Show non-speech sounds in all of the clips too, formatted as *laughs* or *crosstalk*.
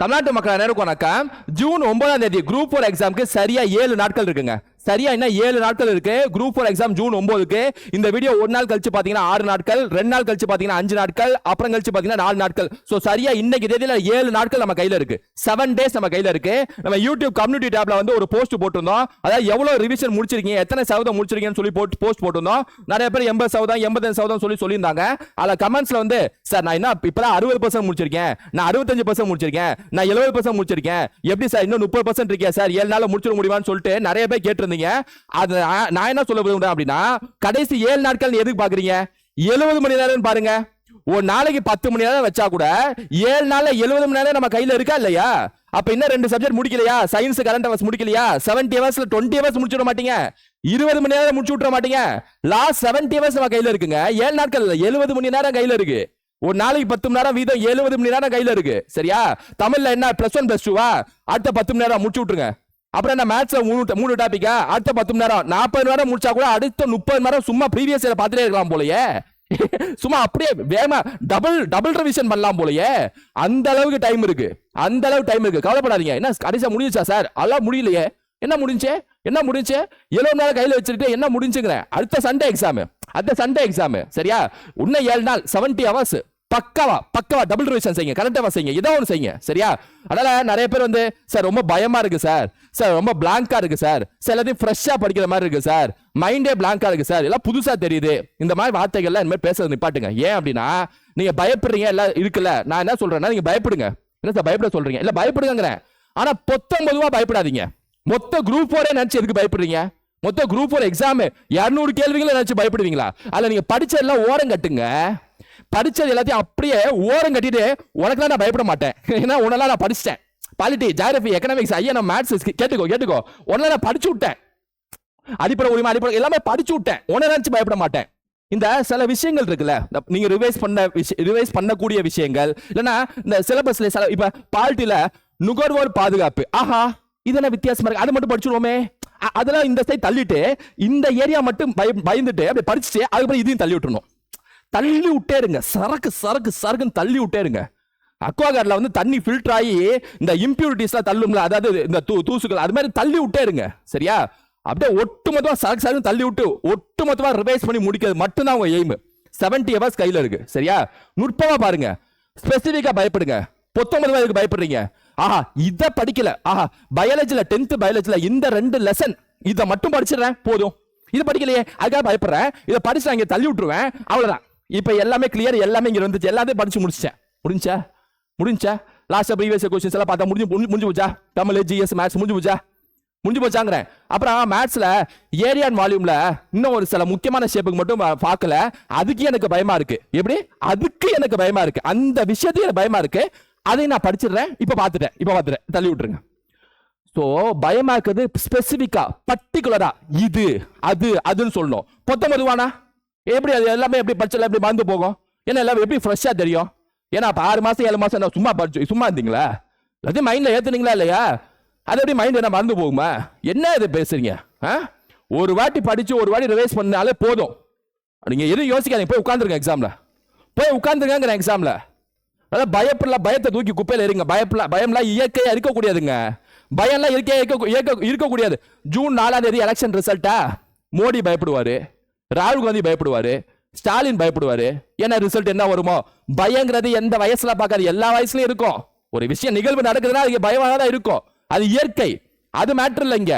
தமிழ்நாட்டு மக்கள் அனைவருக்கும் வணக்கம். ஜூன் ஒன்பதாம் தேதி குரூப் ஃபோர் எக்ஸாம்க்கு சரியா ஏழு நாட்கள் இருக்குங்க. சரியா என்ன ஏழு நாட்கள் இருக்கு. குரூப் ஃபோர் எக்ஸாம் ஜூன் ஒன்பதுக்கு. இந்த வீடியோ ஒரு நாள் கழிச்சு பாத்தீங்கன்னா ஆறு நாட்கள் ரெண்டு நாள் கழிச்சு பாத்தீங்கன்னா அஞ்சு நாட்கள் அப்புறம் கழிச்சு பாத்தீங்கன்னா நாலு நாட்கள். சோ சரியா இன்னைக்கு தேதியில ஏழு நாட்கள் நம்ம கையில இருக்கு. செவன் டேஸ் நம்ம கையில இருக்கு. நம்ம யூடியூப் கம்யூனிட்டி டேப்ல வந்து ஒரு போஸ்ட் போட்டிருந்தோம். அதாவது எவ்வளவு ரிவிஷன் முடிச்சிருக்கீங்க எத்தனை சதவீதம் முடிச்சிருக்கீங்கன்னு சொல்லி போட்டு போஸ்ட் போட்டிருந்தோம். நிறைய பேர் எண்பது சதவீதம் எண்பத்தஞ்சு சதவீதம் சொல்லி சொல்லியிருந்தாங்க. அதுல கமெண்ட்ஸ்ல வந்து சார் நான் என்ன இப்பதான் அறுபது பர்சன்ட் முடிச்சிருக்கேன். நான் அறுபத்தஞ்சு பர்சன்ட் முடிச்சிருக்கேன். நான் எழுபது பர்சன்ட் முடிச்சிருக்கேன். எப்படி சார் இன்னும் முப்பது பர்சன்ட் இருக்கேன் சார்? ஏழு நாள் முடிச்சிட முடியுமான்னு சொல்லிட்டு நிறைய பேர் இருந்தீங்க அது நான் என்ன சொல்ல விரும்புறேன் அப்படின்னா கடைசி ஏழு நாட்கள் எதுக்கு பாக்குறீங்க? எழுபது மணி நேரம் பாருங்க. ஒரு நாளைக்கு பத்து மணி நேரம் வச்சா கூட ஏழு நாள்ல எழுபது மணி நேரம் நம்ம கையில இருக்கா இல்லையா? அப்ப இன்னும் ரெண்டு சப்ஜெக்ட் முடிக்கலையா? சயின்ஸ் கரண்ட் அவர்ஸ் முடிக்கலையா? செவன்டி ஹவர்ஸ்ல டுவெண்ட்டி ஹவர்ஸ் முடிச்சுட மாட்டீங்க. இருபது மணி நேரம் முடிச்சு விட்டுற மாட்டீங்க. லாஸ்ட் செவன்டி ஹவர்ஸ் நம்ம கையில இருக்குங்க. ஏழு நாட்கள் எழுபது மணி நேரம் கையில இருக்கு. ஒரு நாளைக்கு பத்து மணி நேரம் வீதம் எழுபது மணி நேரம் கையில இருக்கு. சரியா? தமிழ்ல என்ன பிளஸ் ஒன் பிளஸ் டூவா அடுத்த பத்து மணி நேரம் முடிச்சு விட்டுருங்க. அப்புறம் என்ன மேத்ஸ்ல மூணு மூணு டாபிக்கா அடுத்த பத்து மணி நேரம் நாற்பது மணி நேரம் முடிச்சா கூட அடுத்த முப்பது மணி நேரம் சும்மா ப்ரீவியஸ் இயர் பார்த்துட்டே இருக்கலாம் போலயே. *laughs* சும்மா அப்படியே வேகமா டபுள் டபுள் ரிவிஷன் பண்ணலாம் போலயே. அந்த அளவுக்கு டைம் இருக்கு. அந்த அளவுக்கு டைம் இருக்கு. கவலைப்படாதீங்க. என்ன கடைசியா முடிஞ்சுச்சா சார் அதெல்லாம் முடியலையே. என்ன முடிஞ்சே? என்ன முடிஞ்சு? எழுபது நாள் கையில் வச்சுட்டு என்ன முடிஞ்சுங்கிறேன். அடுத்த சண்டே எக்ஸாம் அடுத்த சண்டே எக்ஸாம் சரியா? இன்னும் ஏழு நாள் செவன்டி ஹவர்ஸ் பக்காவா பக்காவா டபுள் ரிவிஷன் செய்யுங்க கரெக்டாக செய்யுங்க ஏதோ ஒன்று செய்யுங்க சரியா? அதனால நிறைய பேர் வந்து சார் ரொம்ப பயமா இருக்கு சார். சார் ரொம்ப பிளாங்கா இருக்கு சார். சார் எல்லாத்தையும் ஃப்ரெஷ்ஷா படிக்கிற மாதிரி இருக்கு சார். மைண்டே பிளாங்கா இருக்கு சார். எல்லாம் புதுசா தெரியுது. இந்த மாதிரி வார்த்தைகள்லாம் இந்த மாதிரி பேசுறது நிப்பாட்டுங்க. ஏன் அப்படின்னா நீங்க பயப்படுறீங்க எல்லாம் இருக்குல்ல. நான் என்ன சொல்றேன்னா நீங்க பயப்படுங்க. என்ன சார் பயப்பட சொல்றீங்க? இல்ல பயப்படுங்கிறேன் ஆனா பொத்தம் பொதுவா பயப்படாதீங்க. மொத்த குரூப் ஃபோரே நினைச்சு எதுக்கு பயப்படுறீங்க? மொத்த குரூப் ஃபோர் எக்ஸாம் இரநூறு கேள்விகளை நினைச்சு பயப்படுவீங்களா? அதில் நீங்க படிச்ச எல்லாம் ஓரம் கட்டுங்க. படிச்சது எல்லாத்தையும் அப்படியே ஓரம் கட்டிட்டு உனக்குலாம் நான் பயப்பட மாட்டேன். ஏன்னா உன்னெல்லாம் நான் படிச்சிட்டேன். பாலிட்டி ஜாகிரபி எக்கனாமிக்ஸ் ஐயா நான் மேத்ஸ் கேட்டுக்கோ கேட்டுக்கோ. உன்னால நான் படிச்சு விட்டேன். அடிப்படை உரிமை அடிப்படை எல்லாமே படிச்சு விட்டேன். உன்னை நினச்சி பயப்பட மாட்டேன். இந்த சில விஷயங்கள் இருக்குல்ல நீங்க ரிவைஸ் பண்ண விஷயம் ரிவைஸ் பண்ணக்கூடிய விஷயங்கள் இல்லைன்னா இந்த சிலபஸ்ல சில இப்ப பால்ட்டில நுகர்வோர் பாதுகாப்பு. ஆஹா இதெல்லாம் வித்தியாசமா இருக்கு. அது மட்டும் படிச்சுடுவோமே அதெல்லாம் இந்த சைட் தள்ளிட்டு இந்த ஏரியா மட்டும் பய பயந்துட்டு அப்படி படிச்சுட்டு அதுக்கப்புறம் இதையும் தள்ளி விட்டுருணும் தள்ளி விட்டே இருங்க. சரக்கு சரக்கு சரக்குன்னு தள்ளி விட்டே இருங்க. அக்வாகார்டில் வந்து தண்ணி ஃபில்டர் ஆகி இந்த இம்பியூரிட்டிஸ்லாம் தள்ளும்ல அதாவது இந்த தூ தூசுகள் அது மாதிரி தள்ளி விட்டே இருங்க. சரியா? அப்படியே ஒட்டுமொத்தமாக சரக்கு சரக்கு தள்ளி விட்டு ஒட்டுமொத்தமாக ரிவைஸ் பண்ணி முடிக்கிறது மட்டும்தான் உங்கள் எய்ம் செவன்டி ஹவர்ஸ் கையில் இருக்கு. சரியா? நுட்பமாக பாருங்க. ஸ்பெசிஃபிக்காக பயப்படுங்க. பொத்தொன்பது இதுக்கு பயப்படுறீங்க. ஆஹா இதை படிக்கல. ஆஹா பயாலஜியில் டென்த்து பயாலஜியில் இந்த ரெண்டு லெசன் இதை மட்டும் படிச்சிடுறேன் போதும். இது படிக்கலையே அதுக்காக பயப்படுறேன். இதை படிச்சு நான் இங்கே தள்ளி விட்டுருவேன். அவ்வளோதான் இப்போ எல்லாமே கிளியர் எல்லாமே இங்கே வந்துச்சு. எல்லாத்தையும் படிச்சு முடிச்சேன் முடிஞ்சா? முடிஞ்சா? லாஸ்ட் ப்ரீவியஸ் கொஸ்டின்ஸ் எல்லாம் பார்த்தா முடிஞ்சு முடிஞ்சு- போச்சா? தமிழ் ஜிஎஸ் மேத்ஸ் முடிஞ்சு போச்சா? முடிஞ்சு போச்சாங்கிறேன். அப்புறம் மேத்ஸில் ஏரியா வால்யூமில் இன்னும் ஒரு சில முக்கியமான ஷேப்புக்கு மட்டும் பார்க்கல. அதுக்கு எனக்கு பயமா இருக்கு. எப்படி? அதுக்கு எனக்கு பயமா இருக்கு. அந்த விஷயத்துக்கு எனக்கு பயமா இருக்கு. அதை நான் படிச்சிடுறேன். இப்போ பார்த்துட்டேன். இப்போ பார்த்துட்டேன். தள்ளி விட்டுருங்க. ஸோ பயமா இருக்கிறது ஸ்பெசிஃபிக்காக பர்டிகுலராக இது அது அதுன்னு சொல்லணும். பொத்தம் பொத்தமதுவானா எப்படி அது எல்லாமே எப்படி படிச்சல எப்படி மறந்து போகும்? ஏன்னா எல்லாம் எப்படி ஃப்ரெஷ்ஷாக தெரியும்? ஏன்னா அப்ப ஆறு மாதம் ஏழு மாதம் என்ன சும்மா படிச்சு சும்மா இருந்தீங்களா? எல்லாத்தையும் மைண்டில் ஏற்றுனீங்களா இல்லையா? அது எப்படி மைண்ட் என்ன மறந்து போகுமா? என்ன இது பேசுறீங்க? ஆ? ஒரு வாட்டி படித்து ஒரு வாட்டி ரிவைஸ் பண்ணாலே போதும். நீங்கள் எதுவும் யோசிக்காதீங்க போய் உட்காந்துருங்க எக்ஸாமில் போய் உட்காந்துருங்க எக்ஸாமில் அதாவது பயப்படல பயத்தை தூக்கி குப்பையில் இருங்க பயப்படல பயம்லாம் இயற்கையாக இருக்கக்கூடியதுங்க. பயம்லாம் இயற்கையாக இருக்க இருக்க- இருக்கக்கூடியது ஜூன் நாலாம் தேதி எலெக்ஷன் ரிசல்ட்டா மோடி பயப்படுவார். ராகுல் காந்தி பயப்படுவாரு ஸ்டாலின் பயப்படுவாரு ஏன்னா ரிசல்ட் என்ன வருமோ? பயங்கிறது எந்த வயசுல பார்க்காது எல்லா வயசுலயும் இருக்கும். ஒரு விஷயம் நிகழ்வு நடக்குதுன்னா அதுக்கு பயமாக தான் இருக்கும். அது இயற்கை. அது மேட்ரு இல்லைங்க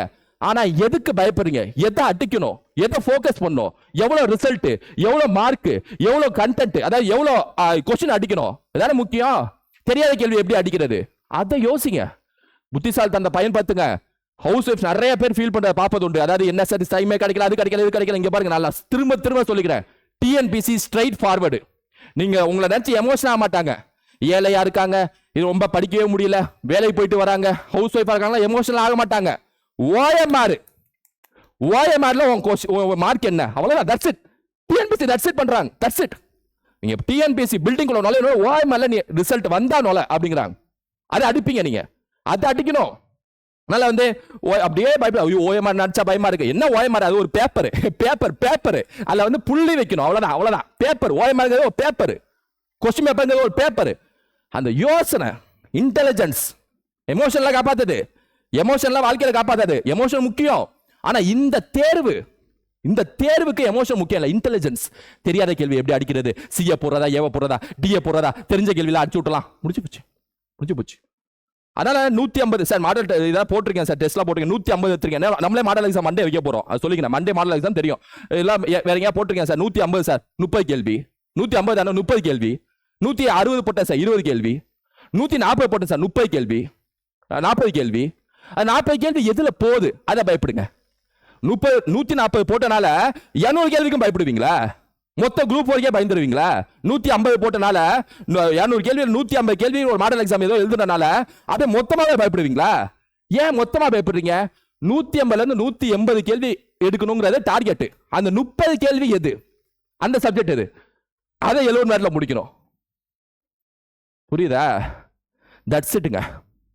ஆனால் ஆனா எதுக்கு பயப்படுறீங்க? எதை அடிக்கணும்? எதை ஃபோக்கஸ் பண்ணும் எவ்வளவு ரிசல்ட் எவ்வளவு மார்க் எவ்வளவு கண்டென்ட் அதாவது எவ்வளவு கொஸ்டின் அடிக்கணும்? அதான முக்கியம்? தெரியாத கேள்வி எப்படி அடிக்கிறது? அதை யோசிங்க. புத்திசாலித்தனத்தை பயன்படுத்துங்க. ஹவுஸ் ஒய்ஃப் நிறைய பேர் ஃபீல் பண்ணுறத பார்ப்பது உண்டு. அதாவது என்ன சார் டைமே கிடைக்கல அது கிடைக்கல இது கிடைக்கல. இங்கே பாருங்க நல்லா திரும்ப திரும்ப சொல்லிக்கிறேன். டிஎன்பிசி ஸ்ட்ரைட் ஃபார்வர்டு நீங்கள் உங்களை நினச்சி எமோஷன் ஆக மாட்டாங்க. ஏழையாக இருக்காங்க இது ரொம்ப படிக்கவே முடியல வேலைக்கு போயிட்டு வராங்க ஹவுஸ் ஒய்ஃபாக இருக்காங்களா எமோஷனல் ஆக மாட்டாங்க. ஓஎம்ஆர் ஓஎம்ஆரில் உன் கோஷ் மார்க் என்ன? அவ்வளோதான் that's it TNPC that's it பண்ணுறாங்க தட்ஸ் இட் நீங்கள் டிஎன்பிசி பில்டிங் குள்ள நுழைய ஓஎம்ஆர்ல நீ ரிசல்ட் வந்தா நுழை அப்படிங்கிறாங்க. அதை அடிப்பீங்க நீங்கள் அதை அடிக்கணும். அதனால வந்து அப்படியே பயப்பட ஐயோ ஓஎம்ஆர் நடிச்சா பயமா இருக்கு. என்ன ஓஎம்ஆர் அது ஒரு பேப்பர் பேப்பர் பேப்பர் அதில் வந்து புள்ளி வைக்கணும். அவ்வளோதான் அவ்வளோதான் பேப்பர் ஓஎம்ஆர் ஒரு பேப்பர் கொஸ்டின் பேப்பர் ஒரு பேப்பர் அந்த யோசனை இன்டெலிஜென்ஸ் எமோஷன்லாம் காப்பாத்துது. எமோஷன்லாம் வாழ்க்கையில் காப்பாத்தாது. எமோஷன் முக்கியம். ஆனால் இந்த தேர்வு இந்த தேர்வுக்கு எமோஷன் முக்கியம் இல்லை. இன்டெலிஜென்ஸ் தெரியாத கேள்வி எப்படி அடிக்கிறது? சிஏ போடுறதா ஏவ போடுறதா டிஏ போடுறதா? தெரிஞ்ச கேள்வியில் அடிச்சு விட்டலாம் முடிஞ்சு போச்சு. முடிஞ்சு போச்சு. அதனால நூத்தி ஐம்பது சார் மாடல் இதாக போட்டிருக்கேன் சார் டெஸ்ட்லாம் போட்டிருக்கேன் நூத்தி ஐம்பது எடுத்திருக்கேன் நம்மளே மாடல் எக்ஸாம் மண்டே வைக்க போறோம். அது சொல்லிக்கிறேன் மண்டே மாடல் எக்ஸாம் தெரியும். எல்லாம் வேற எங்கேயா போட்டிருக்கேன் சார் நூத்தி ஐம்பது சார் முப்பது கேள்வி. நூத்தி ஐம்பது தானே முப்பது கேள்வி. நூத்தி அறுபது போட்டேன் சார் இருபது கேள்வி. நூத்தி நாற்பது போட்டேன் சார் முப்பது கேள்வி. நாற்பது கேள்வி. அது நாற்பது கேள்வி எதுல போகுது? அதை பயப்படுங்க. முப்பது நூத்தி நாற்பது போட்டனால இரநூறு கேள்விக்கும் பயப்படுவீங்களா? மொத்த குரூப் வரைக்கும் பயந்துருவீங்களா? நூத்தி ஐம்பது போட்டனால இரநூறு கேள்வி நூத்தி ஐம்பது கேள்வி ஒரு மாடல் எக்ஸாம் ஏதோ எழுதுனனால அதை மொத்தமாவே பயப்படுவீங்களா? ஏன் மொத்தமா பயப்படுறீங்க? நூத்தி ஐம்பதுல இருந்து நூத்தி எண்பது கேள்வி எடுக்கணுங்கிறது டார்கெட் அந்த முப்பது கேள்வி எது? அந்த சப்ஜெக்ட் எது? அதை எழுபது நேரத்தில் முடிக்கணும். புரியுதா? தட்ஸ் இட்டுங்க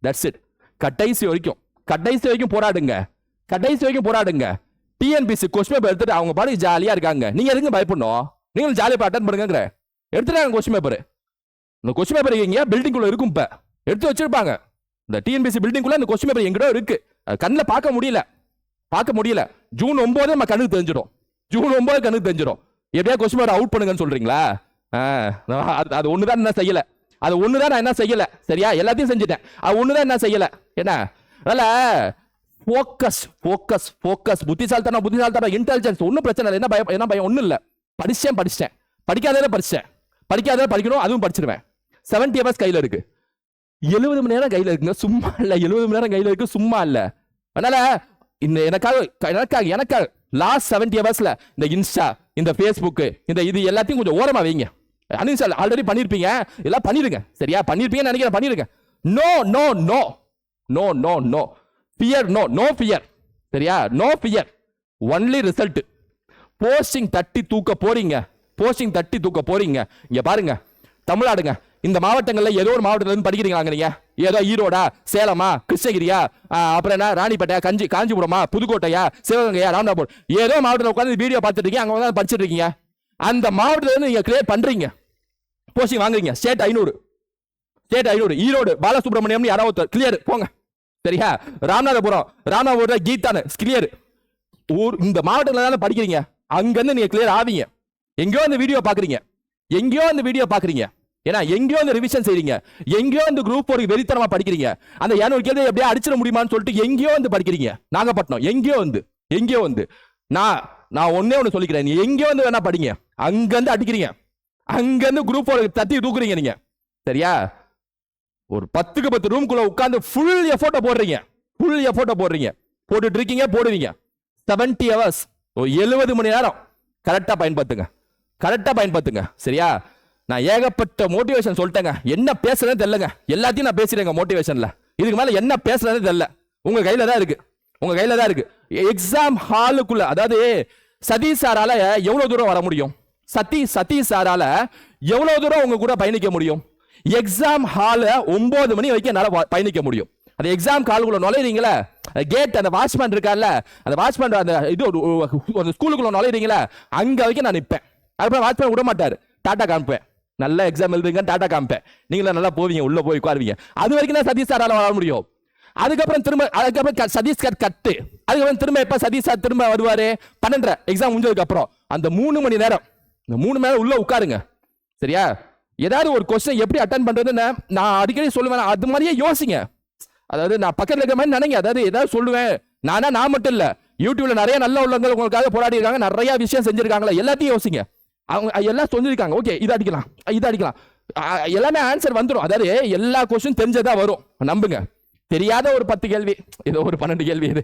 தட்ஸ் இட் கடைசி வரைக்கும். கடைசி வரைக்கும் போராடுங்க. கடைசி வரைக்கும் போராடுங்க. டிஎன்பிசி கொஸ்டின் பேப்பர் எடுத்துட்டு அவங்க பாடி ஜாலியாக இருக்காங்க. நீங்கள் எதுக்கு பயப்படணும்? நீங்களும் ஜாலியாக அட்டன் பண்ணுங்கிற எடுத்துட்டாங்க கொஸ்டின் பேப்பர் இந்த கொஸ்டின் பேப்பர் எங்கேயா பில்டிங்குள்ளே இருக்கும் இப்போ. எடுத்து வச்சிருப்பாங்க. இந்த டிஎன்பிசி பில்டிங்குள்ளே இந்த கொஸ்டின் பேப்பர் எங்கிட்ட இருக்கு. கண்ணில் பார்க்க முடியல. பார்க்க முடியல. ஜூன் ஒம்போது நம்ம கண்ணுக்கு தெரிஞ்சிடும். ஜூன் ஒம்போது கண்ணுக்கு தெரிஞ்சிடும். எப்படியா கொஸ்டின் பேப்பர் அவுட் பண்ணுங்கன்னு சொல்கிறீங்களா அது அது ஒன்று தான் என்ன செய்யலை. அது ஒன்று தான் நான் என்ன செய்யலை. சரியா? எல்லாத்தையும் செஞ்சுட்டேன். அது ஒன்று தான் என்ன செய்யலை. என்ன? அதில் ஃபோக்கஸ் ஃபோக்கஸ் ஃபோக்கஸ் புத்திசாலித்தனம் புத்திசாலித்தனம் இன்டெலிஜென்ஸ் ஒன்றும் பிரச்சனை இல்லை. என்ன பயம் என்ன பயம்? ஒன்றும் இல்லை. படித்தேன் படிச்சிட்டேன் படிக்காதே படித்தேன் படிக்காதே படிக்கணும் அதுவும் படிச்சிருவேன். செவன்டி ஹவர்ஸ் கையில் இருக்கு. எழுபது மணி நேரம் கையில் இருக்குங்க. சும்மா இல்லை. எழுபது மணி நேரம் கையில் இருக்கு. சும்மா இல்லை. அதனால இந்த எனக்காக எனக்காக எனக்காக லாஸ்ட் செவன்டி ஹவர்ஸில் இந்த இன்ஸ்டா இந்த ஃபேஸ்புக்கு இந்த இது எல்லாத்தையும் கொஞ்சம் ஓரமாக வைங்க. அனுசால் ஆல்ரெடி பண்ணியிருப்பீங்க எல்லாம் பண்ணிடுங்க சரியா? பண்ணியிருப்பீங்கன்னு நினைக்கிறேன். பண்ணிடுங்க no no no no no no fear no no fear சரியா? No fear only result posting தட்டி தூக்க போறீங்க. போஸ்டிங் தட்டி தூக்க போறீங்க. இங்க பாருங்க. தமிழ்நாடுங்க இந்த மாவட்டங்களில் ஏதோ ஒரு மாவட்டத்துல இருந்து படிக்கிறீங்களாங்க நீங்க? ஏதோ ஈரோடா சேலமா கிருஷ்ணகிரியா ஆ, அப்புறம் என்ன? ராணிப்பேட்டை கஞ்சி காஞ்சிபுரமா புதுக்கோட்டையா சிவகங்கையா ராமநாபுரம் ஏதோ மாவட்டத்தில் உட்காந்து வீடியோ பார்த்துட்டு இருக்கீங்க. அங்கே உட்காந்து படிச்சுட்டு இருக்கீங்க. அந்த மாவட்டத்துல இருந்து நீங்க கிளியர் பண்றீங்க. போஸ்டிங் வாங்குறீங்க. ஸ்டேட் ஐநூறு. ஸ்டேட் ஐநூறு. ஈரோடு பாலசுப்ரமணியம் யாராவது கிளியர் போங்க. சரியா ராமநாதபுரம். ராமநாதபுரம் கீதானு கிளியர் ஊர் இந்த மாவட்டத்தில் தானே படிக்கிறீங்க? அங்கேருந்து நீங்கள் கிளியர் ஆவீங்க. எங்கேயோ அந்த வீடியோ பார்க்குறீங்க. எங்கேயோ அந்த வீடியோ பார்க்குறீங்க. ஏன்னா எங்கேயோ அந்த ரிவிஷன் செய்றீங்க. எங்கேயோ அந்த குரூப் ஒரு வெறித்தனமா படிக்கிறீங்க. அந்த இரநூறு கேள்வி எப்படியே அடிச்சிட முடியுமான்னு சொல்லிட்டு எங்கேயோ வந்து படிக்கிறீங்க. நாகப்பட்டினம் எங்கேயோ வந்து எங்கேயோ வந்து. நான் நான் ஒன்னே ஒன்று சொல்லிக்கிறேன். நீ எங்கேயோ வந்து வேணா படிங்க. அங்கேருந்து அடிக்கிறீங்க. அங்கேருந்து குரூப் ஒரு தட்டி தூக்குறீங்க நீங்க. சரியா? ஒரு பத்துக்கு பத்து ரூம்குள்ள உட்காந்து ஃபுல் எஃபோர்ட்டை போடுறீங்க. ஃபுல் எஃபோர்ட்டை போடுறீங்க. போட்டுட்டு இருக்கீங்க போடுவீங்க செவன்டி ஹவர்ஸ் ஒரு எழுபது மணி நேரம். கரெக்டாக பயன்படுத்துங்க. கரெக்டாக பயன்படுத்துங்க. சரியா? நான் ஏகப்பட்ட மோட்டிவேஷன் சொல்லிட்டேங்க. என்ன பேசுறதுன்னு தெரிலங்க எல்லாத்தையும் நான் பேசிடுறேங்க மோட்டிவேஷனில் இதுக்கு மேலே என்ன பேசுறதுன்னு தெரில உங்கள் கையில் தான் இருக்கு. உங்கள் கையில் தான் இருக்கு. எக்ஸாம் ஹாலுக்குள்ள அதாவது சதீஷ் சாரால் எவ்வளோ தூரம் வர முடியும்? சதி சதீஷ் சாரால் எவ்வளோ தூரம் உங்க கூட பயணிக்க முடியும்? எக்ஸாம் ஹால ஒன்பது மணி வரைக்கும் என்னால் பயணிக்க முடியும். அந்த எக்ஸாம் காலுக்குள்ள நுழையிறீங்களா? கேட் அந்த வாட்ச்மேன் இருக்கார்ல அந்த வாட்ச்மேன் அந்த இது ஒரு- ஒரு- ஸ்கூலுக்குள்ள நுழையிறீங்களா அங்க வரைக்கும் நான் நிற்பேன் அதுக்கப்புறம் வாட்ச்மேன் விட மாட்டார். டாட்டா காமிப்பேன். நல்ல எக்ஸாம் எழுதுங்க டாட்டா காமிப்பேன். நீங்களும் நல்லா போவீங்க உள்ள போய் உட்காருவீங்க. அது வரைக்கும் தான் சதீஷ் சாரால் வர முடியும். அதுக்கப்புறம் திரும்ப அதுக்கப்புறம் க- சதீஷ் கட் கட்டு. அதுக்கப்புறம் திரும்ப எப்ப சதீஷ் சார் திரும்ப வருவாரு? பன்னெண்டரை. எக்ஸாம் முடிஞ்சதுக்கு அப்புறம். அந்த மூணு மணி நேரம் இந்த மூணு மணி நேரம் உள்ள உட்காருங்க. சரியா? ஏதாவது ஒரு கொஸ்டின் எப்படி அட்டன் பண்ணுறதுன்னு நான் அடிக்கடி சொல்லுவேன். அது மாதிரியே யோசிங்க. அதாவது நான் பக்கத்தில் இருக்கிற மாதிரி நினைங்க. அதாவது ஏதாவது சொல்லுவேன். நானா நான் மட்டும் இல்லை. யூடியூப்ல நிறைய நல்ல உள்ளவங்க உங்களுக்காக போராடி இருக்காங்க நிறைய விஷயம் செஞ்சிருக்காங்களா? எல்லாத்தையும் யோசிங்க. அவங்க எல்லாம் சொல்லியிருக்காங்க. ஓகே இது அடிக்கலாம். இது அடிக்கலாம். எல்லாமே ஆன்சர் வந்துடும் அதாவது எல்லா கொஸ்டின் தெரிஞ்சதா வரும். நம்புங்க. தெரியாத ஒரு பத்து கேள்வி. ஏதோ ஒரு பன்னெண்டு கேள்வி இது.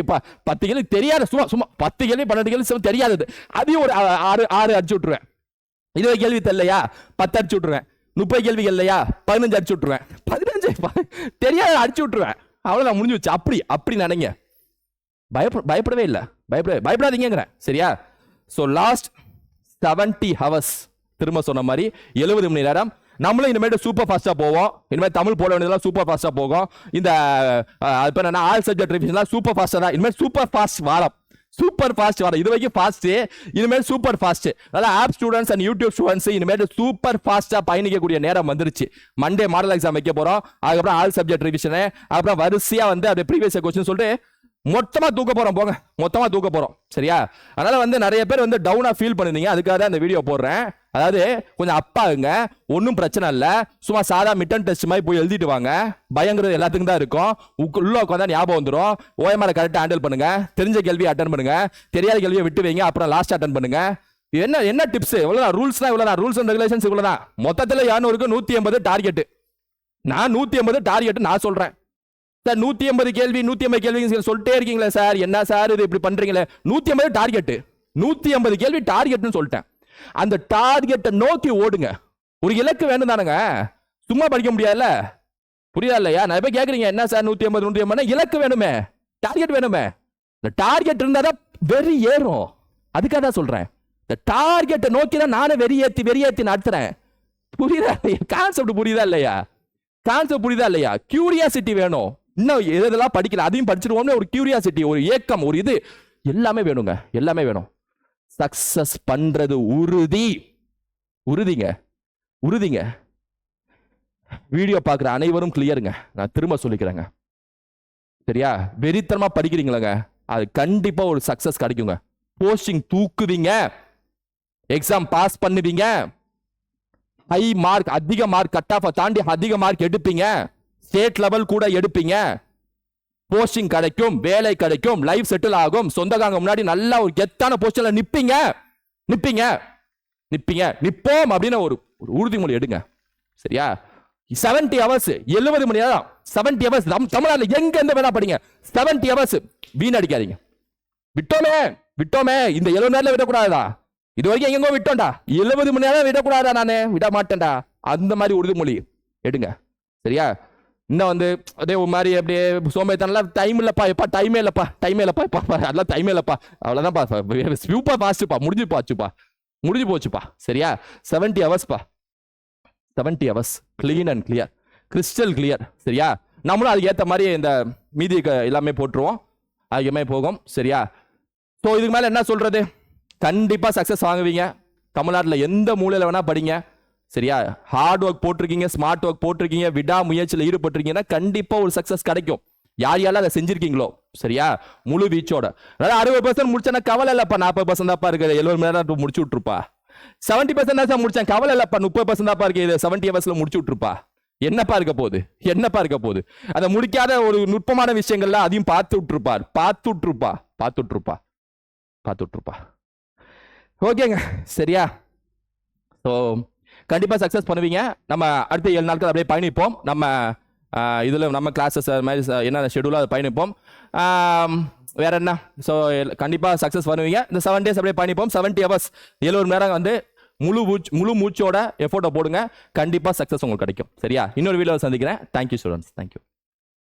இப்ப பத்து கேள்வி தெரியாத சும்மா சும்மா பத்து கேள்வி பன்னெண்டு கேள்வி சும்மா தெரியாதது. அதையும் ஒரு ஆறு ஆறு அடிச்சு விட்டுருவேன். இருபது கேள்வி தெரியலையா? பத்து அடிச்சு விட்ருவேன் முப்பது கேள்வி இல்லையா பதினஞ்சு அடிச்சு விட்ருவேன் பதினஞ்சு? தெரியாத அடிச்சு விட்ருவேன் அவ்வளோதான் முடிஞ்சு வச்சு அப்படி அப்படி நினைங்க பயப்பட பயப்படவே இல்லை. பயப்பட பயப்படாதீங்கிறேன் சரியா? ஸோ லாஸ்ட் செவன்டி ஹவர்ஸ் திரும்ப சொன்ன மாதிரி எழுபது மணி நேரம். நம்மளும் இனிமேட்டு சூப்பர் ஃபாஸ்ட்டாக போவோம். இனிமேல் தமிழ் போட வேண்டியதெல்லாம் சூப்பர் ஃபாஸ்ட்டாக போகும். இந்த அது பேர் என்ன? ஆல் சப்ஜெக்ட் ரிவிஷன்லாம் சூப்பர் ஃபாஸ்ட்டாக தான். இனிமேல் சூப்பர் ஃபாஸ்ட் வாரம். சூப்பர் ஃபாஸ்ட் வர இது வரைக்கும் ஃபாஸ்ட்டு இனிமேல் சூப்பர் ஃபாஸ்ட் அதாவது app students and YouTube students இனிமேல் சூப்பர் ஃபாஸ்டா பயணிக்கக்கூடிய நேரம் வந்துருச்சு. மண்டே மாடல் எக்ஸாம் வைக்க போறோம். அதுக்கப்புறம் ஆல் சப்ஜெக்ட் ரிவிஷனு அப்புறம் வரிசையா வந்து அப்படியே ப்ரீவியஸ் கொஸ்டின் சொல்லிட்டு மொத்தமாக தூக்க போகிறோம் போங்க. மொத்தமாக தூக்க போகிறோம் சரியா? அதனால் வந்து நிறைய பேர் வந்து டவுனாக ஃபீல் பண்ணுவீங்க அதுக்காக தான் இந்த வீடியோ போடுறேன். அதாவது கொஞ்சம் அப்பாவுங்க ஒன்றும் பிரச்சனை இல்லை. சும்மா சாதா மிட்டன் டெஸ்ட் மாதிரி போய் எழுதிட்டு வாங்க. பயங்கிறது எல்லாத்துக்கும் தான் இருக்கும். உள்ளே உட்காந்தா ஞாபகம் வந்துடும் ஓஎம்ஆர் கரெக்டாக ஹேண்டில் பண்ணுங்கள் தெரிஞ்ச கேள்வி அட்டன் பண்ணுங்கள் தெரியாத கேள்வியை விட்டு வைங்க. அப்புறம் லாஸ்ட் அட்டன் பண்ணுங்க. என்ன என்ன டிப்ஸ் இவ்வளோதான் இவ்வளோ இவ்வளோதான் ரூல்ஸ் அண்ட் ரெகுலேஷன்ஸ் இவ்வளோதான் மொத்தத்தில் இரநூறுக்கு நூற்றி எண்பது டார்கெட்டு நான் நூற்றி எண்பது டார்கெட் நான் சொல்கிறேன் சார் நூற்றி ஐம்பது கேள்வி நூற்றி ஐம்பது கேள்வி சொல்லிட்டே இருக்கீங்களா சார். என்ன சார் இது இப்படி பண்ணுறீங்களே நூற்றி ஐம்பது டார்கெட் நூற்றி ஐம்பது கேள்வி டார்கெட்னு சொல்லிட்டேன். அந்த டார்கெட்டை நோக்கி ஓடுங்க. ஒரு இலக்கு வேணும் தானுங்க. சும்மா படிக்க முடியாதுல்ல? புரியுதா இல்லையா? நான் போய் கேட்குறீங்க என்ன சார் நூற்றி ஐம்பது நூற்றி ஐம்பது இலக்கு வேணுமே. டார்கெட் வேணுமே. இந்த டார்கெட் இருந்தால் தான் வெறி ஏறும். அதுக்காக தான் சொல்கிறேன் இந்த டார்கெட்டை நோக்கி தான் நானும் வெறியேற்றி வெறியேற்றி நடத்துகிறேன் புரியுதா கான்செப்ட் புரியுதா இல்லையா? கான்செப்ட் புரியுதா இல்லையா? கியூரியாசிட்டி வேணும். இன்னும் எது எதெல்லாம் படிக்கல அதையும் படிச்சிருவோம்னு ஒரு கியூரியாசிட்டி ஒரு ஏக்கம் ஒரு இது. எல்லாமே வேணுங்க எல்லாமே வேணும். சக்சஸ் பண்றது உறுதி. உறுதிங்க உறுதிங்க. வீடியோ பார்க்குற அனைவரும் கிளியருங்க நான் திரும்ப சொல்லிக்கிறேங்க. சரியா? வெறித்தனமாக படிக்கிறீங்களாங்க. அது கண்டிப்பாக ஒரு சக்சஸ் கிடைக்குங்க. போஸ்டிங் தூக்குவீங்க. எக்ஸாம் பாஸ் பண்ணுவீங்க. ஹை மார்க் அதிக மார்க் கட் ஆஃபை தாண்டி அதிக மார்க் எடுப்பீங்க. ஸ்டேட் லெவல் கூட எடுப்பீங்க. போஸ்டிங் கிடைக்கும் வேலை கிடைக்கும் லைஃப் செட்டில் ஆகும். சொந்தக்காரங்க முன்னாடி நல்லா ஒரு கெத்தான போஸ்டிங்ல நிப்பீங்க. நிப்பீங்க. நிப்பீங்க. நிப்போம் அப்படின்னு ஒரு ஒரு உறுதிமொழி எடுங்க. சரியா? 70 ஹவர்ஸ் எழுபது மணி நேரம். 70 ஹவர்ஸ் தமிழ்நாட்டில் எங்க இருந்து வேணா படிங்க. 70 ஹவர்ஸ் வீணடிக்காதீங்க. விட்டோமே விட்டோமே. இந்த எழுபது நேரத்தில் விடக்கூடாதா இது வரைக்கும் எங்கெங்கோ விட்டோம்டா. எழுபது மணி நேரம் விடக்கூடாதா நான். விட மாட்டேன்டா அந்த மாதிரி உறுதிமொழி எடுங்க. சரியா? இன்னும் வந்து அதே ஒரு மாதிரி அப்படியே சோம்பேத்தனம்லாம் டைம் இல்லைப்பா எப்பா டைமே இல்லைப்பா டைமே இல்லைப்பா எப்பா பா, அதெல்லாம் டைமே இல்லைப்பா. அவ்வளோதான்ப்பா ஸ்வியூப்பா ஃபாஸ்ட்டுப்பா முடிஞ்சு போச்சுப்பா முடிஞ்சு போச்சுப்பா சரியா? Seventy ஹவர்ஸ்ப்பா seventy hours clean and clear crystal clear சரியா? நம்மளும் அதுக்கு ஏற்ற மாதிரி இந்த மீதி க- எல்லாமே போட்டுருவோம். அதுக்குமே போகும் சரியா? ஸோ இதுக்கு மேலே என்ன சொல்கிறது கண்டிப்பாக சக்ஸஸ் வாங்குவீங்க. தமிழ்நாட்டில் எந்த மூலையில் வேணால் படிங்க. சரியா? ஹார்ட் ஒர்க் போட்டிருக்கீங்க ஸ்மார்ட் ஒர்க் போட்டிருக்கீங்க விடா முயற்சியில் ஈடுபட்டிருக்கீங்கன்னா கண்டிப்பாக ஒரு சக்ஸஸ் கிடைக்கும். யார் யாரெல்லாம் அதை செஞ்சிருக்கீங்களோ சரியா? முழு வீச்சோட. அதாவது அறுபது பர்சன்ட் முடிச்சேன்னா கவலை இல்லைப்பா நாற்பது பர்சன்ட் தான்ப்பா இருக்குது. எழுபது மணி நேரம் முடிச்சு விட்ருப்பா செவன்ட்டி பர்சன்ட் தான் முடிச்சேன் கவலை இல்லைப்பா முப்பது பர்சன்ட் தான்ப்பா இருக்கு இது செவன்ட்டி ஹவர்ஸில் முடிச்சு விட்ருப்பா என்னப்பா இருக்க போகுது? என்னப்பா இருக்க போகுது? அதை முடிக்காத ஒரு நுட்பமான விஷயங்கள்லாம் அதையும் பார்த்து விட்ருப்பா பார்த்து விட்ருப்பா பார்த்து விட்ருப்பா பார்த்து விட்ருப்பா ஓகேங்க. சரியா? ஸோ கண்டிப்பாக சக்ஸஸ் பண்ணுவீங்க. நம்ம அடுத்த ஏழு நாட்கள் அப்படியே பயணிப்போம். நம்ம இதில் நம்ம கிளாஸஸ் அது மாதிரி என்ன ஷெடியூலோ அதை பயணிப்போம். வேற என்ன? ஸோ கண்டிப்பாக சக்ஸஸ் பண்ணுவீங்க. இந்த செவன் டேஸ் அப்படியே பயணிப்போம். செவன்ட்டி ஹவர்ஸ் ஏழு மணி நேரம் வந்து முழு மூச்சு முழு மூச்சோட எஃபோர்ட்டை போடுங்க. கண்டிப்பாக சக்ஸஸ் உங்களுக்கு கிடைக்கும். சரியா? இன்னொரு வீடியோவில் சந்திக்கிறேன். Thank you students thank you